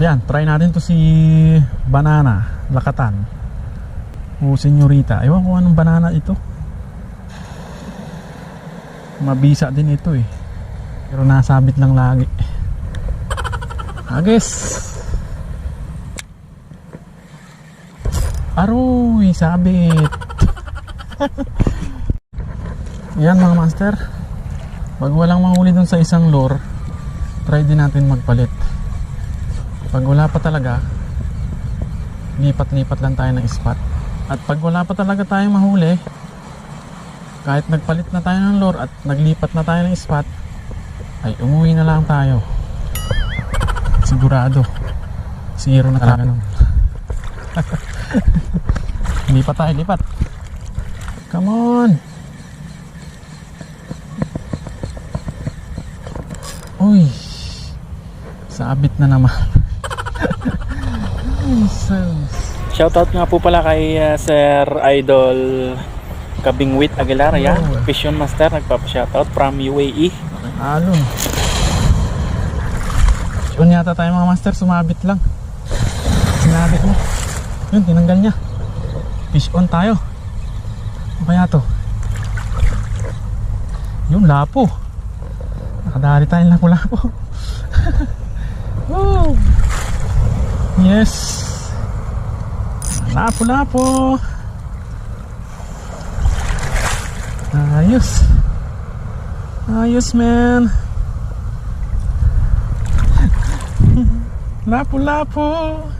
Yan, try natin to si Banana, Lakatan. O Senyorita. Ewan ko anong banana ito. Mabisa din ito eh. Pero nasabit lang lagi. Agis. Aroy, sabit. Yan mga master. Pag walang mahuli dun sa isang lure, try din natin magpalit. Pag wala pa talaga, lipat-lipat lang tayo ng spot. At pag wala pa talaga tayong mahuli, kahit nagpalit na tayo ng lure at naglipat na tayo ng spot, ay umuwi na lang tayo. Sigurado. Zero na talaga nun. lipat tayo, lipat. Come on. Uy. Sabit na naman. Ay, sus. Shoutout nga po pala kay uh, Sir Idol Kabingwit Aguilar, yan. Oh. Vision Master, nagpapa-shoutout from UAE. Alon. Yun yata tayo mga master, sumabit lang. Sinabit mo. Yun, tinanggal niya. Fish on tayo. Ano kaya to? Yung lapo. Nakadali tayong lapo-lapo. Woo! Yes! Lapo-lapo! Ayos! Ayos, man! Lapo-lapo!